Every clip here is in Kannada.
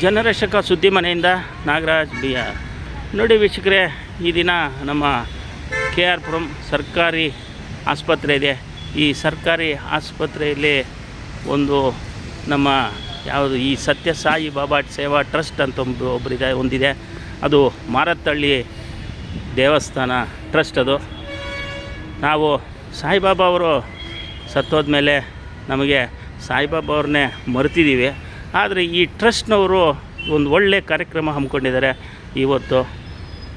ಜನರಕ್ಷಕ ಸುದ್ದಿ ಮನೆಯಿಂದ ನಾಗರಾಜ್ ಬಿ ಆರ್ ನೋಡಿ ವೀಕ್ಷಕರೇ, ಈ ದಿನ ನಮ್ಮ ಕೆ ಆರ್ ಪುರಂ ಸರ್ಕಾರಿ ಆಸ್ಪತ್ರೆ ಇದೆ. ಈ ಸರ್ಕಾರಿ ಆಸ್ಪತ್ರೆಯಲ್ಲಿ ಒಂದು ನಮ್ಮ ಯಾವುದು ಈ ಸತ್ಯ ಸಾಯಿ ಬಾಬಾ ಸೇವಾ ಟ್ರಸ್ಟ್ ಅಂತ ಒಂದು ಒಬ್ಬರಿದೆ ಒಂದಿದೆ. ಅದು ಮಾರತ್ತಳ್ಳಿ ದೇವಸ್ಥಾನ ಟ್ರಸ್ಟ್ ಅದು. ನಾವು ಸಾಯಿಬಾಬಾ ಅವರು ಸತ್ತೋದ್ಮೇಲೆ ನಮಗೆ ಸಾಯಿಬಾಬಾ ಅವ್ರನ್ನೇ ಮರೆತಿದ್ದೀವಿ. ಆದರೆ ಈ ಟ್ರಸ್ಟ್ನವರು ಒಂದು ಒಳ್ಳೆ ಕಾರ್ಯಕ್ರಮ ಹಮ್ಮಿಕೊಂಡಿದ್ದಾರೆ. ಇವತ್ತು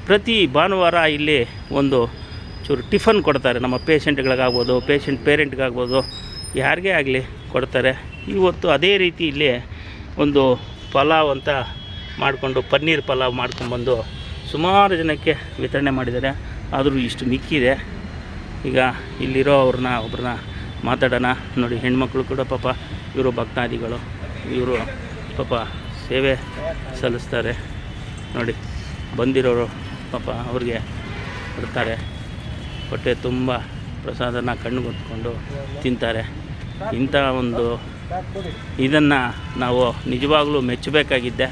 ಪ್ರತಿ ಭಾನುವಾರ ಇಲ್ಲಿ ಒಂದು ಚೂರು ಟಿಫನ್ ಕೊಡ್ತಾರೆ. ನಮ್ಮ ಪೇಷಂಟ್ಗಳಿಗಾಗ್ಬೋದು, ಪೇಷಂಟ್ ಪೇರೆಂಟ್ಗಾಗ್ಬೋದು, ಯಾರಿಗೇ ಆಗಲಿ ಕೊಡ್ತಾರೆ. ಇವತ್ತು ಅದೇ ರೀತಿ ಇಲ್ಲಿ ಒಂದು ಪಲಾವ್ ಅಂತ ಮಾಡಿಕೊಂಡು, ಪನ್ನೀರ್ ಪಲಾವ್ ಮಾಡ್ಕೊಂಡ್ಬಂದು ಸುಮಾರು ಜನಕ್ಕೆ ವಿತರಣೆ ಮಾಡಿದ್ದಾರೆ. ಆದರೂ ಇಷ್ಟು ಮಿಕ್ಕಿದೆ. ಈಗ ಇಲ್ಲಿರೋ ಅವ್ರನ್ನ, ಒಬ್ರನ್ನ ಮಾತಾಡೋಣ. ನೋಡಿ, ಹೆಣ್ಮಕ್ಳು ಕೂಡ ಪಾಪ ಇವರು ಭಕ್ತಾದಿಗಳು. ಇವರು ಪಾಪ ಸೇವೆ ಸಲ್ಲಿಸ್ತಾರೆ. ನೋಡಿ, ಬಂದಿರೋರು ಪಾಪ ಅವ್ರಿಗೆ ಕೊಡ್ತಾರೆ. ಹೊಟ್ಟೆ ತುಂಬ ಪ್ರಸಾದನ ಕಣ್ಣು ಹೊತ್ಕೊಂಡು ತಿಂತಾರೆ. ಇಂಥ ಒಂದು ಇದನ್ನು ನಾವು ನಿಜವಾಗ್ಲೂ ಮೆಚ್ಚಬೇಕಾಗಿದ್ದೆ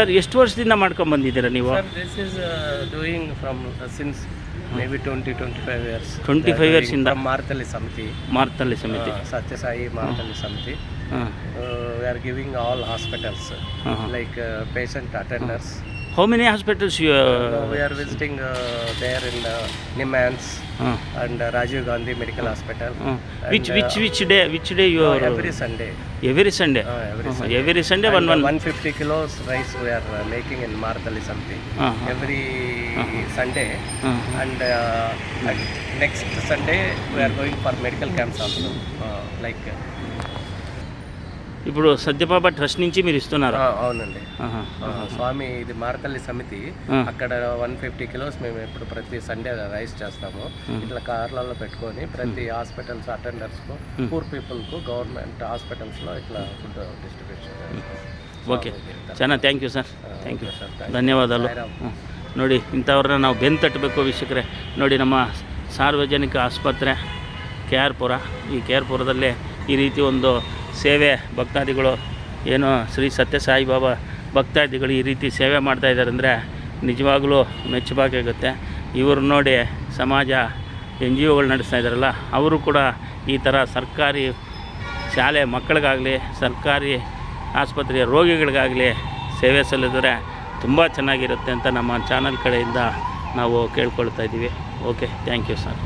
ಸರ್ ಎಷ್ಟು ವರ್ಷದಿಂದ ಮಾಡ್ಕೊಂಡು ಬಂದಿದ್ದೀರಾ ನೀವು Sir, this is from doing from B maybe 20 25 years. 25 They are doing years ಇಂದ? ಮಾರ್ತಲ್ಲಿ ಸಮಿತಿ ಮಾರ್ತಲ್ಲಿ ಸಮಿತಿ ಸತ್ಯಸಾಯಿ Satya ಸಮಿತಿ. ಹಾಂ Uh, we are giving all hospitals Uh-huh. like uh, patient many hospitals you Uh, we are visiting uh, there in uh, Nimans uh, and uh, Rajiv Gandhi Medical Hospital. which And, which day which day you are every sunday uh, every Sunday. every Sunday Uh, every Sunday. Every Sunday. One And, one one 150 kilos rice we are uh, making in Martali something. Uh-huh. Every Sunday. ಹಾಂ and uh, and next Sunday we are going for medical camps also. Uh, like ఇప్పుడు సత్యబాబా ట్రస్ట్ నుంచి మీరు ఇస్తున్నారు uh, అవునండి ఆహా. Uh, స్వామి ఇది మారతల్లి సమితి Ah. అక్కడ వన్ ఫిఫ్టీ కిలోస్ మేము ఎప్పుడు ప్రతి సండే రైస్ చేస్తాము ఇట్లా కార్లలో పెట్టుకొని ప్రతి హాస్పిటల్స్ అటెండర్స్కు పూర్ పీపుల్కు గవర్నమెంట్ హాస్పిటల్స్లో ఇట్లా ఫుడ్ డిస్ట్రిబ్యూషన్ ಓಕೆ ಚೆನ್ನಾಗಿ thank you sir thank you sir ಧನ್ಯವಾದಗಳು ಸಾಯಿರಾಮ್. ಹ್ಮ್. ನೋಡಿ ಇಂಥವ್ರನ್ನ ನಾವು ಬೆನ್ನು ತಟ್ಟಬೇಕು ವೀಕ್ಷಕರೇ ನೋಡಿ ನಮ್ಮ ಸಾರ್ವಜನಿಕ ಆಸ್ಪತ್ರೆ ಕೆ ಆರ್ ಪುರ ಈ ಕೆ ಆರ್ ಪುರದಲ್ಲಿ ಈ ರೀತಿ ಒಂದು ಸೇವೆ ಭಕ್ತಾದಿಗಳು, ಏನು ಶ್ರೀ ಸತ್ಯ ಸಾಯಿಬಾಬಾ ಭಕ್ತಾದಿಗಳು ಈ ರೀತಿ ಸೇವೆ ಮಾಡ್ತಾ ಇದ್ದಾರೆ ಅಂದರೆ ನಿಜವಾಗಲೂ ಮೆಚ್ಚಬೇಕಾಗುತ್ತೆ ಇವರು ನೋಡಿ ಸಮಾಜ ಎನ್ ಜಿ ಒಗಳು ನಡೆಸ್ತಾ ಇದ್ದಾರಲ್ಲ, ಅವರು ಕೂಡ ಈ ಥರ ಸರ್ಕಾರಿ ಶಾಲೆ ಮಕ್ಕಳಿಗಾಗಲಿ, ಸರ್ಕಾರಿ ಆಸ್ಪತ್ರೆಯ ರೋಗಿಗಳಿಗಾಗಲಿ ಸೇವೆ ಸಲ್ಲಿಸಿದ್ರೆ ತುಂಬ ಚೆನ್ನಾಗಿರುತ್ತೆ ಅಂತ ನಮ್ಮ ಚಾನಲ್ ಕಡೆಯಿಂದ ನಾವು ಕೇಳ್ಕೊಳ್ತಾ ಇದ್ದೀವಿ. Okay thank you sir